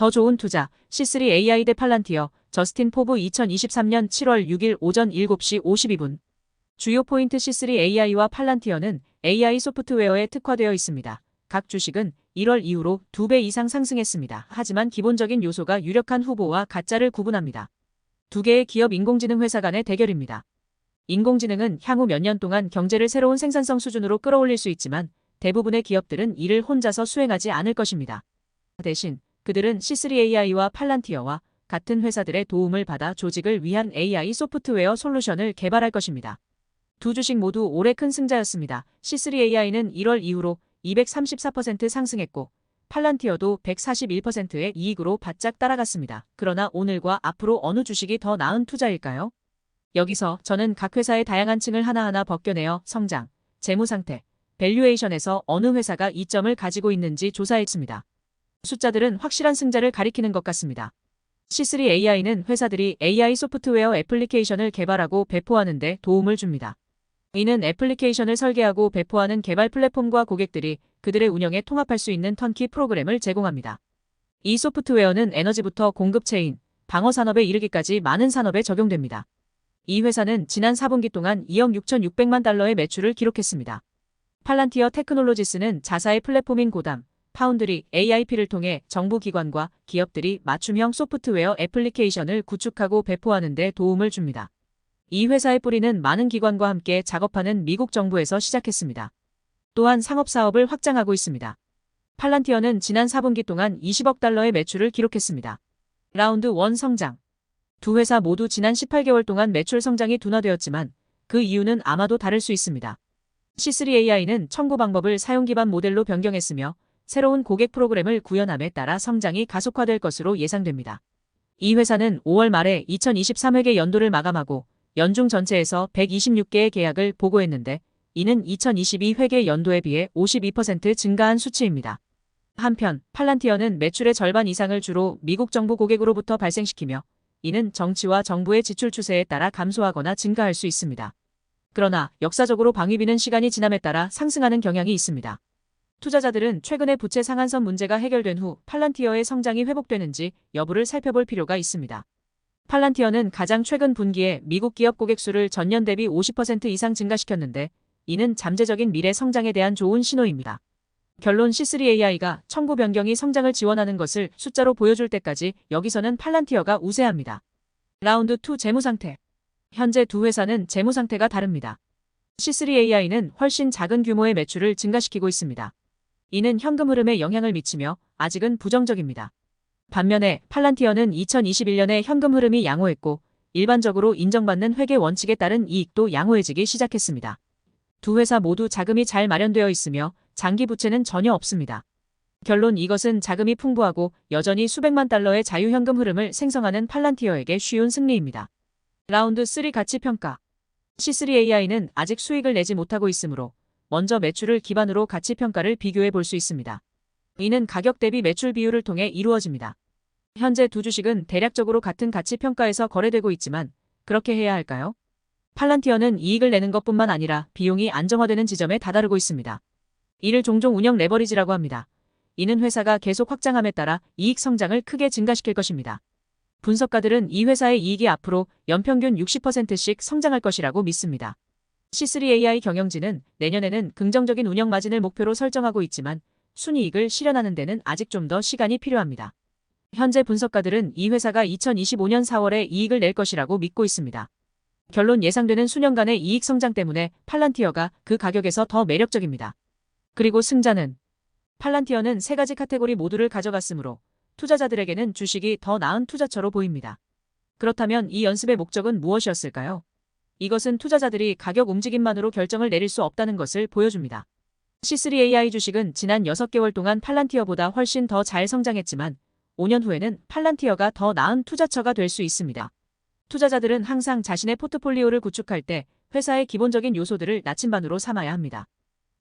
더 좋은 투자 C3 AI 대 팔란티어 저스틴 포브 2023년 7월 6일 오전 7시 52분 주요 포인트 C3 AI와 팔란티어는 AI 소프트웨어에 특화되어 있습니다. 각 주식은 1월 이후로 2배 이상 상승했습니다. 하지만 기본적인 요소가 유력한 후보와 가짜를 구분합니다. 두 개의 기업 인공지능 회사 간의 대결입니다. 인공지능은 향후 몇 년 동안 경제를 새로운 생산성 수준으로 끌어올릴 수 있지만 대부분의 기업들은 이를 혼자서 수행하지 않을 것입니다. 대신 그들은 C3 AI와 팔란티어와 같은 회사들의 도움을 받아 조직을 위한 AI 소프트웨어 솔루션을 개발할 것입니다. 두 주식 모두 올해 큰 승자였습니다. C3 AI는 1월 이후로 234% 상승했고 팔란티어도 141%의 이익으로 바짝 따라갔습니다. 그러나 오늘과 앞으로 어느 주식이 더 나은 투자일까요? 여기서 저는 각 회사의 다양한 층을 하나하나 벗겨내어 성장, 재무 상태, 밸류에이션에서 어느 회사가 이점을 가지고 있는지 조사했습니다. 숫자들은 확실한 승자를 가리키는 것 같습니다. C3 AI는 회사들이 AI 소프트웨어 애플리케이션을 개발하고 배포하는 데 도움을 줍니다. 이는 애플리케이션을 설계하고 배포하는 개발 플랫폼과 고객들이 그들의 운영에 통합할 수 있는 턴키 프로그램을 제공합니다. 이 소프트웨어는 에너지부터 공급 체인, 방어 산업에 이르기까지 많은 산업에 적용됩니다. 이 회사는 지난 4분기 동안 2억 6,600만 달러의 매출을 기록했습니다. 팔란티어 테크놀로지스는 자사의 플랫폼인 고담, 파운드리, AIP를 통해 정부 기관과 기업들이 맞춤형 소프트웨어 애플리케이션을 구축하고 배포하는 데 도움을 줍니다. 이 회사의 뿌리는 많은 기관과 함께 작업하는 미국 정부에서 시작했습니다. 또한 상업 사업을 확장하고 있습니다. 팔란티어는 지난 4분기 동안 20억 달러의 매출을 기록했습니다. 라운드 1 성장 두 회사 모두 지난 18개월 동안 매출 성장이 둔화되었지만 그 이유는 아마도 다를 수 있습니다. C3AI는 청구 방법을 사용 기반 모델로 변경했으며 새로운 고객 프로그램을 구현함에 따라 성장이 가속화될 것으로 예상됩니다. 이 회사는 5월 말에 2023회계 연도를 마감하고 연중 전체에서 126개의 계약을 보고했는데 이는 2022 회계 연도에 비해 52% 증가한 수치입니다. 한편 팔란티어는 매출의 절반 이상을 주로 미국 정부 고객으로부터 발생시키며 이는 정치와 정부의 지출 추세에 따라 감소하거나 증가할 수 있습니다. 그러나 역사적으로 방위비는 시간이 지남에 따라 상승하는 경향이 있습니다. 투자자들은 최근의 부채 상한선 문제가 해결된 후 팔란티어의 성장이 회복되는지 여부를 살펴볼 필요가 있습니다. 팔란티어는 가장 최근 분기에 미국 기업 고객 수를 전년 대비 50% 이상 증가시켰는데 이는 잠재적인 미래 성장에 대한 좋은 신호입니다. 결론 C3AI가 청구 변경이 성장을 지원하는 것을 숫자로 보여줄 때까지 여기서는 팔란티어가 우세합니다. 라운드 2 재무 상태 현재 두 회사는 재무 상태가 다릅니다. C3AI는 훨씬 작은 규모의 매출을 증가시키고 있습니다. 이는 현금 흐름에 영향을 미치며 아직은 부정적입니다. 반면에 팔란티어는 2021년에 현금 흐름이 양호했고 일반적으로 인정받는 회계 원칙에 따른 이익도 양호해지기 시작했습니다. 두 회사 모두 자금이 잘 마련되어 있으며 장기 부채는 전혀 없습니다. 결론 이것은 자금이 풍부하고 여전히 수백만 달러의 자유현금 흐름을 생성하는 팔란티어에게 쉬운 승리입니다. 라운드 3 가치 평가 C3AI는 아직 수익을 내지 못하고 있으므로 먼저 매출을 기반으로 가치 평가를 비교해 볼 수 있습니다. 이는 가격 대비 매출 비율을 통해 이루어집니다. 현재 두 주식은 대략적으로 같은 가치 평가에서 거래되고 있지만 그렇게 해야 할까요? 팔란티어는 이익을 내는 것뿐만 아니라 비용이 안정화되는 지점에 다다르고 있습니다. 이를 종종 운영 레버리지라고 합니다. 이는 회사가 계속 확장함에 따라 이익 성장을 크게 증가시킬 것입니다. 분석가들은 이 회사의 이익이 앞으로 연평균 60%씩 성장할 것이라고 믿습니다. C3AI 경영진은 내년에는 긍정적인 운영 마진을 목표로 설정하고 있지만 순이익을 실현하는 데는 아직 좀 더 시간이 필요합니다. 현재 분석가들은 이 회사가 2025년 4월에 이익을 낼 것이라고 믿고 있습니다. 결론 예상되는 수년간의 이익 성장 때문에 팔란티어가 그 가격에서 더 매력적입니다. 그리고 승자는 팔란티어는 세 가지 카테고리 모두를 가져갔으므로 투자자들에게는 주식이 더 나은 투자처로 보입니다. 그렇다면 이 연습의 목적은 무엇이었을까요? 이것은 투자자들이 가격 움직임만으로 결정을 내릴 수 없다는 것을 보여줍니다. C3AI 주식은 지난 6개월 동안 팔란티어보다 훨씬 더 잘 성장했지만 5년 후에는 팔란티어가 더 나은 투자처가 될 수 있습니다. 투자자들은 항상 자신의 포트폴리오를 구축할 때 회사의 기본적인 요소들을 나침반으로 삼아야 합니다.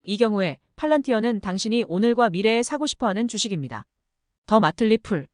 이 경우에 팔란티어는 당신이 오늘과 미래에 사고 싶어하는 주식입니다. 더 마틀리 풀